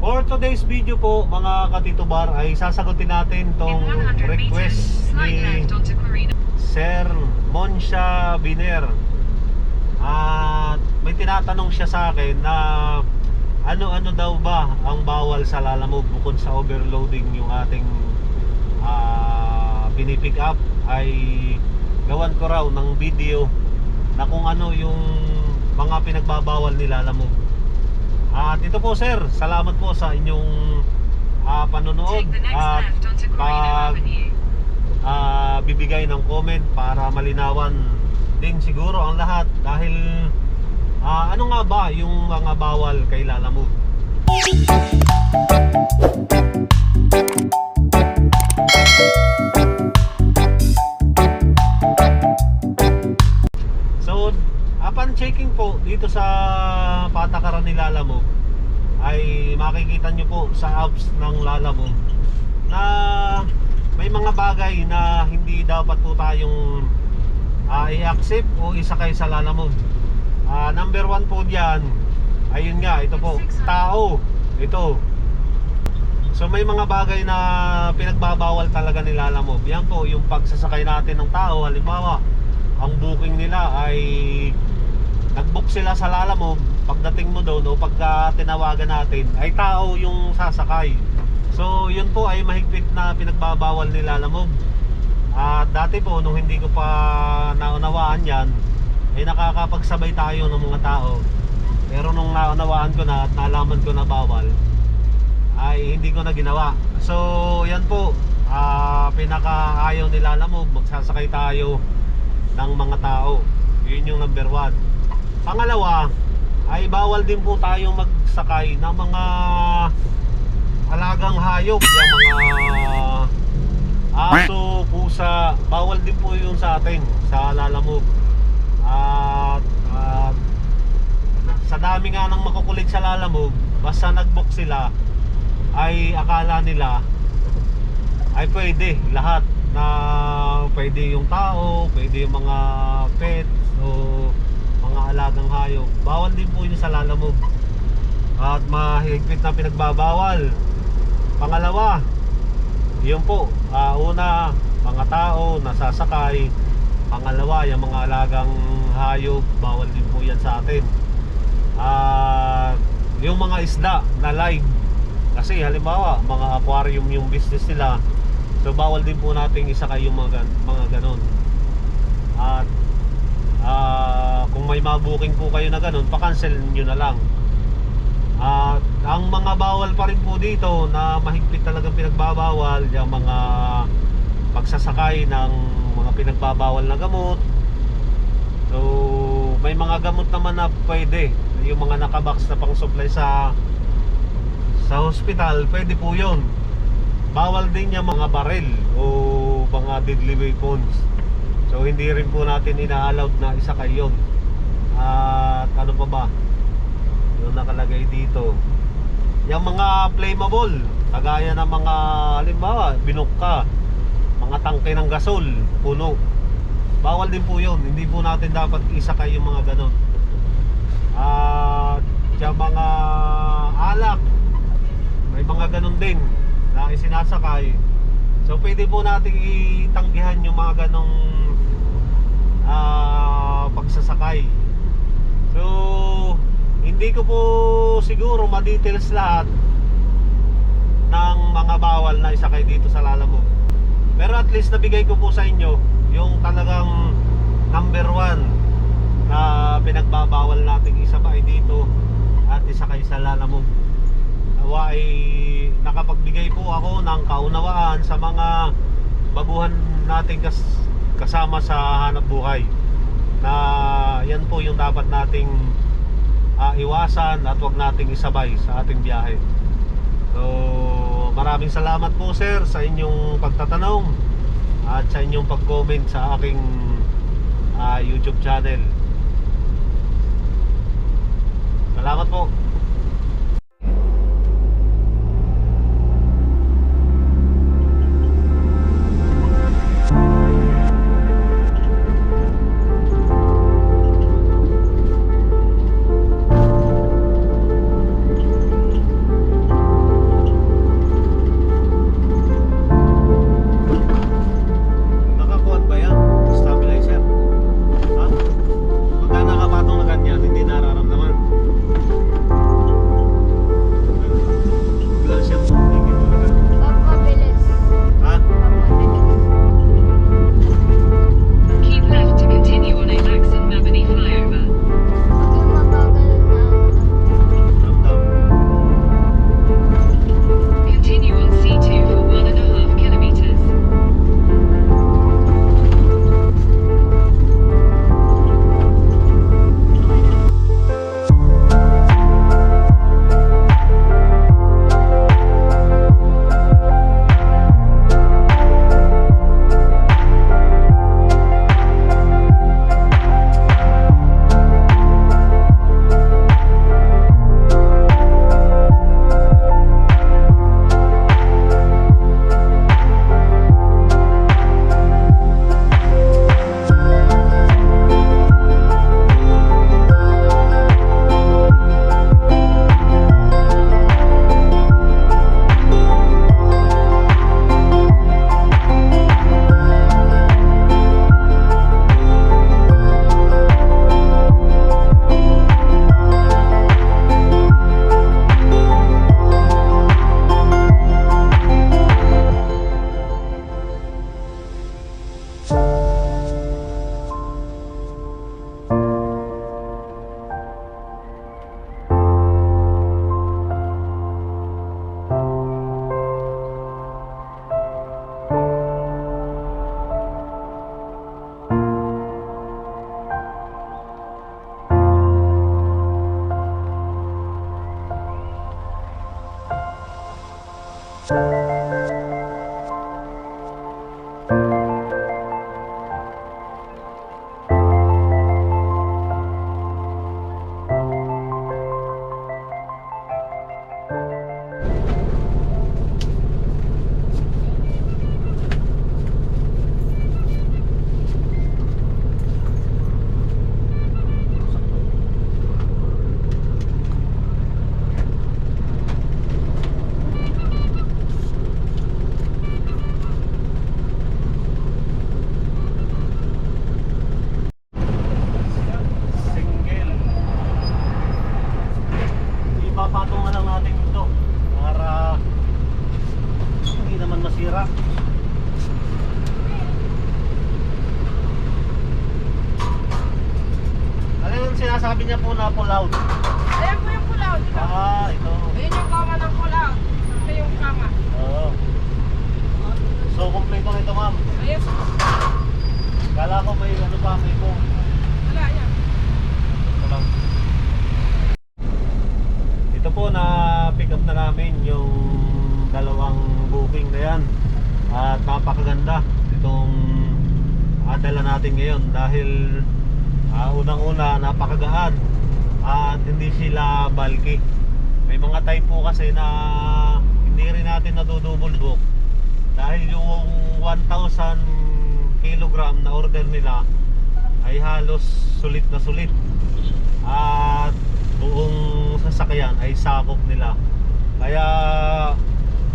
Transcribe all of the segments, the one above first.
For today's video po, mga katitubar, ay sasagutin natin tong In 100 meters, request ni. Sir Monsha Biner. At may tinatanong siya sa akin na ano-ano daw ba ang bawal sa lalamove bukod sa overloading yung ating ah, pinipick up ay gawan ko raw ng video na kung ano yung mga pinagbabawal ni lalamove. At ito po sir, salamat po sa inyong ah, panonood. At pag ah, bibigay ng comment para malinawan din siguro ang lahat dahil ah, ano nga ba yung mga bawal kay Lala Move? So, checking po dito sa patakaran ni Lala Move ay makikita nyo po sa apps ng Lala Move na may mga bagay na hindi dapat po tayong ah, i-accept o isakay sa Lala Move. Ah, number one po diyan, ayun nga, ito po, tao. Ito. So may mga bagay na pinagbabawal talaga ni Lala Move. Yan po, yung pagsasakay natin ng tao, halimbawa, ang booking nila ay nag-book sila sa Lala Move, pagdating mo doon o pagka tinawagan natin, ay tao yung sasakay. So yun po ay mahigpit na pinagbabawal ni Lala Move. At dati po nung hindi ko pa naunawaan yan, ay nakakapagsabay tayo ng mga tao. Pero nung naunawaan ko na at nalaman ko na bawal, ay hindi ko na ginawa. So yan po, ah, pinakaayaw ni Lala Move, magsasakay tayo ng mga tao. Yun yung number one. Pangalawa, ay bawal din po tayong magsakay ng mga alagang hayop, yung mga aso, pusa, bawal din po yun sa atin, sa lalamove. At, at sa dami nga ng makukulit sa lalamove, basta nag-book sila, ay akala nila ay pwede lahat na pwede yung tao, pwede yung mga pets o mga alagang hayop. Bawal din po yun sa lalamove. At mahigpit na pinagbabawal. Pangalawa, yun po, ah, una, mga tao nasasakay. Pangalawa, yung mga alagang hayop, bawal din po yan sa atin. At yung mga isda na live, kasi halimbawa, mga aquarium yung business nila, so bawal din po nating isakay yung mga, mga ganon. At ah, kung may mabuking po kayo na ganon, pa-cancel nyo na lang. At ang mga bawal pa rin po dito na mahigpit talagang pinagbabawal, yung mga pagsasakay ng mga pinagbabawal na gamot. So, may mga gamot naman na pwede. Yung mga nakabox na pang supply sa sa hospital, pwede po yun. Bawal din yung mga baril o mga deadly weapons. So, hindi rin po natin ina-allowed na isakay yun. At ano pa ba? Yung nakalagay dito. Yung mga flammable, kagaya ng mga halimbawa, binok ka, mga tangke ng gasol, puno. Bawal din po yun. Hindi po natin dapat isakay yung mga ganon. At yung mga alak, may mga ganon din na isinasakay. So pwede po nating itanggihan yung mga ganong ah, pagsasakay. So hindi ko po siguro ma-details lahat ng mga bawal na isakay dito sa Lalamove. Pero at least nabigay ko po sa inyo yung talagang number one na pinagbabawal nating isabay dito at isakay sa Lalamove. Nawa ay nakapagbigay po ako ng kaunawaan sa mga baguhan nating kas kasama sa hanap buhay na yan po yung dapat nating ah, iwasan at wag nating isabay sa ating biyahe. So, maraming salamat po sir sa inyong pagtatanong at sa inyong pag-comment sa aking ah, YouTube channel. Salamat po. Sinasabi niya po na pull out? Ayan po yung pulaw, di ba? Ah, ito. Ayan yung kama ng pulaw. Ito yung kama. Oo. So, kompleto na ito ma'am. Ayan po. Kala ko may ano pa, may kung. Wala yan. Ito lang. Ito po na pick up na namin yung dalawang booking na yan. At napakaganda itong adala natin ngayon dahil ah, unang-una napakagaan. At hindi sila bulky. May mga type po kasi na hindi rin natin nadudouble book dahil yung 1,000 kilogram na order nila ay halos sulit na sulit. At buong sasakyan ay sakop nila. Kaya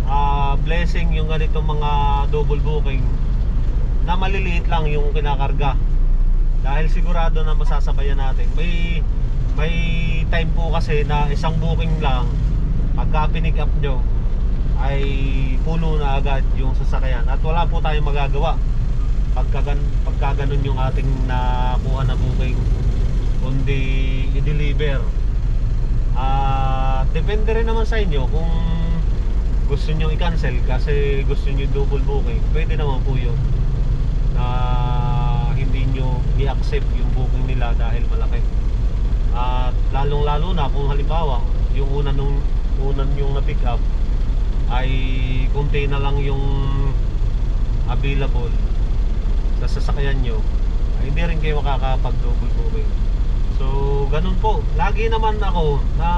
ah, blessing yung ganitong mga double booking na maliliit lang yung kinakarga dahil sigurado na masasabayan natin may may time po kasi na isang booking lang pagka pinick up nyo ay puno na agad yung sasakyan. At wala po tayong magagawa. Pagka, pagka ganun yung ating nakuha na booking kundi i-deliver. At depende rin naman sa inyo kung gusto nyo i-cancel kasi gusto nyo double booking pwede naman po yun. Na nyo i-accept yung booking nila dahil malaki. At lalong lalo na kung halimbawa yung una nung unan yung na pick up ay kunti na lang yung available sa sasakyan nyo ay hindi rin kayo makakapag double booking. So ganun po. Lagi naman ako na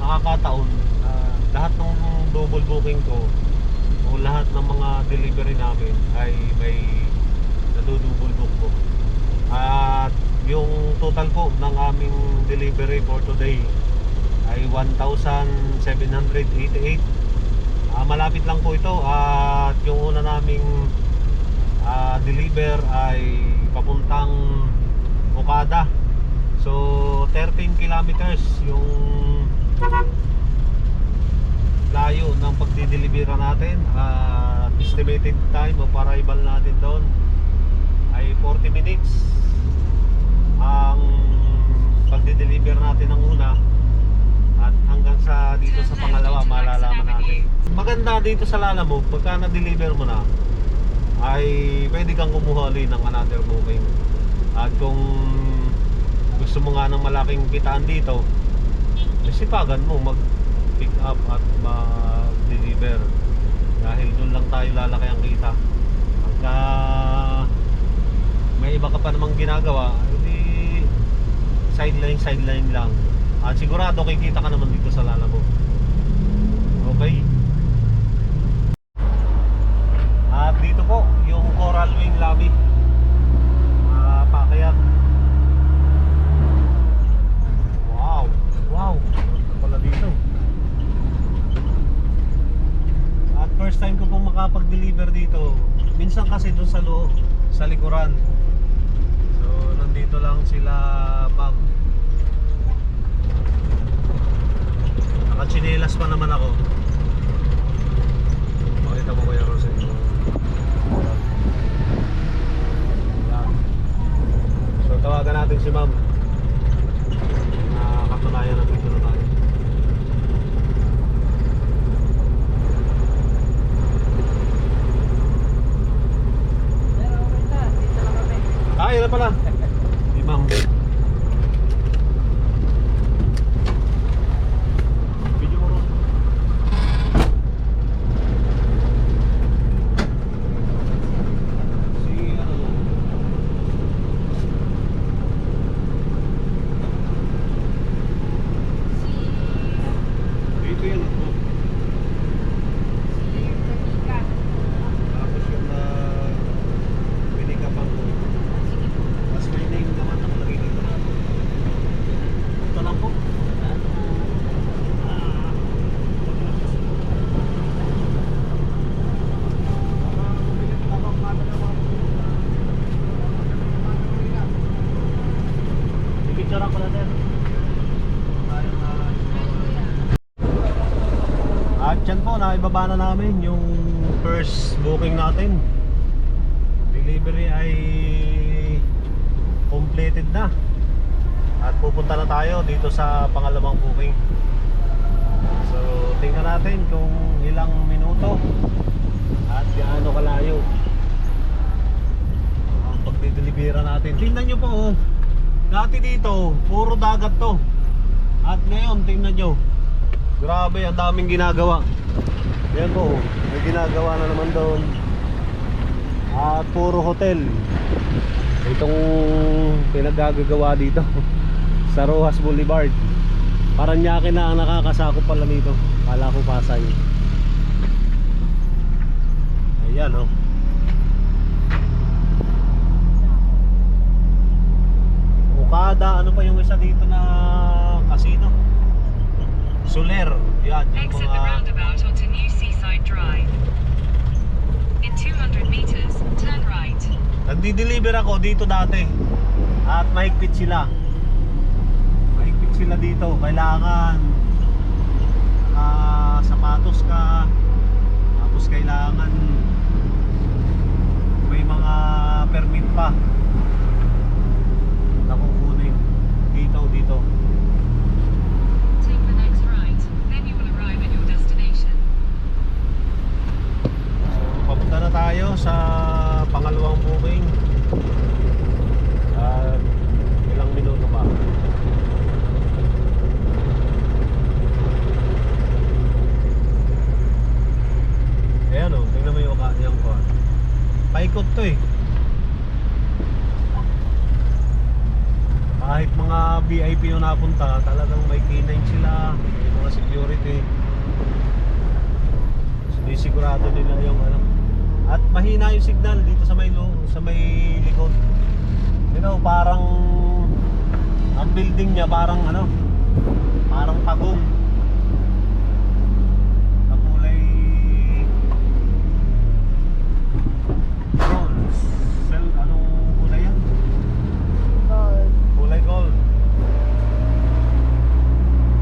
nakakataon na lahat ng double booking ko o lahat ng mga delivery namin ay may nadudouble book ko at yung total po ng aming delivery for today ay 1,788 Ah, malapit lang po ito at yung una naming ah, deliver ay papuntang Okada. So 13 kilometers yung layo ng pagdidelivera natin at estimated time of arrival natin doon ay 40 minutes. Ang pagdi-deliver natin ng una at hanggang sa dito sa pangalawa malalaman natin. Maganda dito sa Lalamove pagka na-deliver mo na ay pwede kang kumuha ulit ng another booking. At kung gusto mo nga ng malaking kitaan dito eh, sipagan mo mag pick up at mag-deliver. Dahil doon lang tayo lalaki ang kita. Pagka may iba ka pa namang ginagawa hindi sideline sideline lang. At sigurado kikita ka naman dito sa Lalabo okay. At dito po yung Coral Wing Lobby. Uh, pakayat wow. Wow. Pala dito. At first time ko pong makapag-deliver dito. Minsan kasi doon sa loob sa likuran nandito lang sila ma'am nakachinelas pa naman ako. Makita mo kaya Rosel Yan. so tawagan natin si ma'am na katunayan nandito na tayo Pero okay na. Dito lang kami. Ah, yun na pala. Di ma'am. Video mo ron. Naibaba na namin yung first booking natin. Delivery ay completed na. At pupunta na tayo dito sa pangalawang booking. So, tingnan natin kung ilang minuto at gaano kalayo ang pagdidelibera natin. Tingnan nyo po, oh. dati dito, puro dagat to. At ngayon, tingnan nyo, grabe, ang daming ginagawa. Yan po, may ginagawa na naman doon. At puro hotel. Itong pinagagagawa dito sa Rojas Boulevard. Paranaque na ang nakakasakop pala nito. Kala ko Pasay. Ayan oh. Okada, ano pa yung isa dito na casino? Soler. Yan, yung Exit the mga roundabout onto New Seaside Drive. In 200 meters, turn right. Nagdi-deliver ako dito dati. At mahigpit sila. Mahigpit sila dito. Kailangan ah, sapatos ka. Tapos kailangan may mga permit pa na kukunin. Dito, dito. Take the next right. Then you will arrive at your destination. So, papunta na tayo sa pangalawang booking. At ilang minuto pa. Ayan o, tingnan mo yung yung ko. Paikot to eh. Kahit mga Napunta, talagang may K9 sila, may mga security. Sinisigurado nila yung ano. At mahina yung signal dito sa may lo, sa may likod. You know, parang ang building niya parang ano, parang pagong. Na kulay bronze. Sel, anong kulay yan? Kulay gold.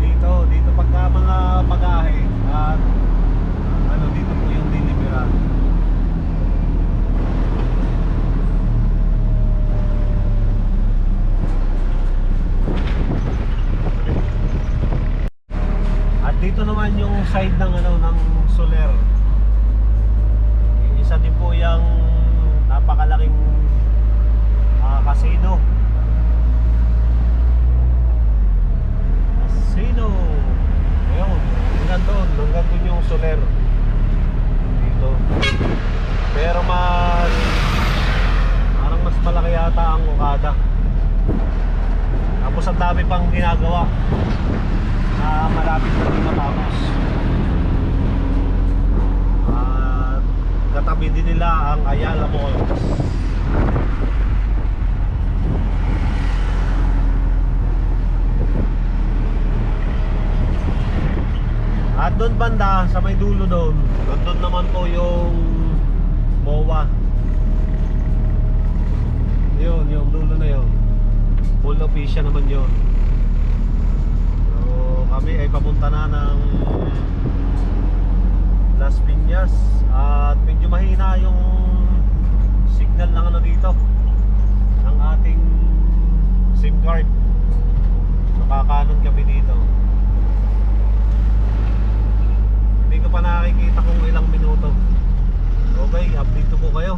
Dito, dito pagka mga pagahe at ano dito po yung deliveran. At dito naman yung side ng ano ng Soler. Isa din po yung napakalaking ah, casino. Casino. Ayun, hanggang doon, hanggang doon yung Soler. Dito. Pero mas parang mas malaki yata ang Okada. Tapos ang dami pang ginagawa na malapit na din matapos. At katabi din nila ang Ayala Malls. At doon banda, sa may dulo doon, doon naman po yung MOA. Yun, yung dulo na yun. Full official naman yun. So, kami ay papunta na ng Las Piñas at medyo mahina yung signal ng ano dito ng ating SIM card. Nakakanon kami dito. Hindi ko pa nakikita kung ilang minuto. Okay, update ko po kayo.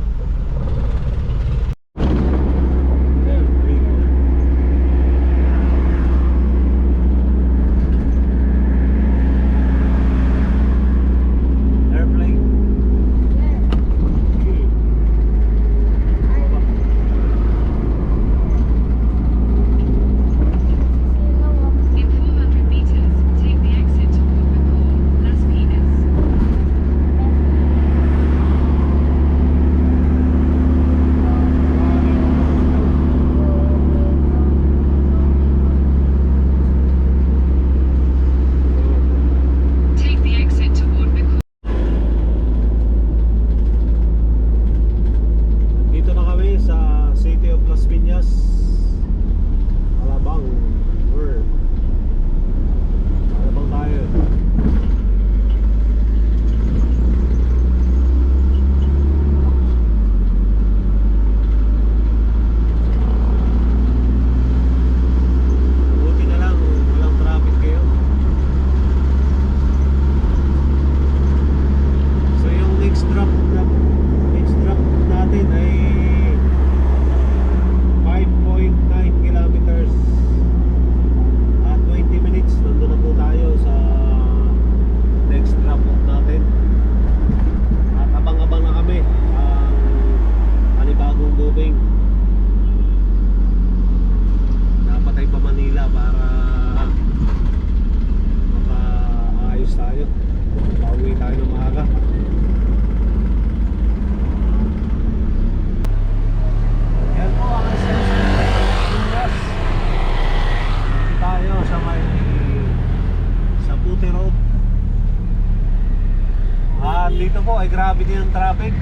Dito po ay grabe din ang traffic.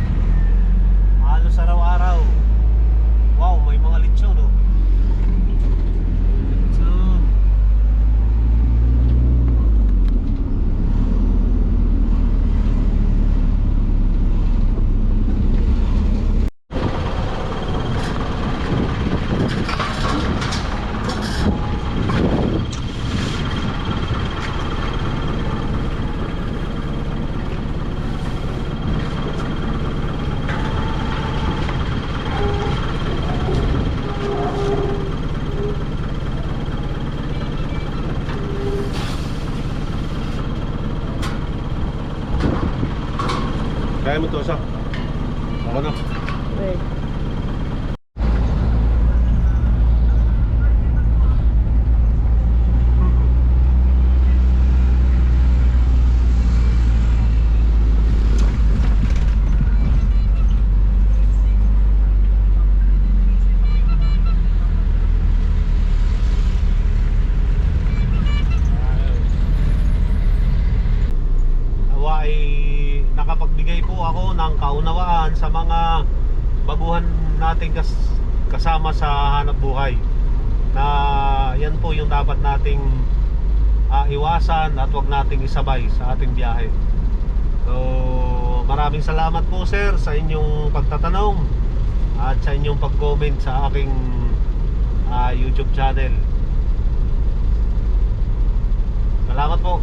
Halos araw-araw. Wow, may mga lechon no. Kaya mo to sa. Ako na. nakapagbigay po ako ng kaunawaan sa mga baguhan nating kas kasama sa hanap buhay. Na yan po yung dapat nating uh, iwasan at wag nating isabay sa ating biyahe. So maraming salamat po sir sa inyong pagtatanong at sa inyong pag-comment sa aking uh, YouTube channel. Salamat po.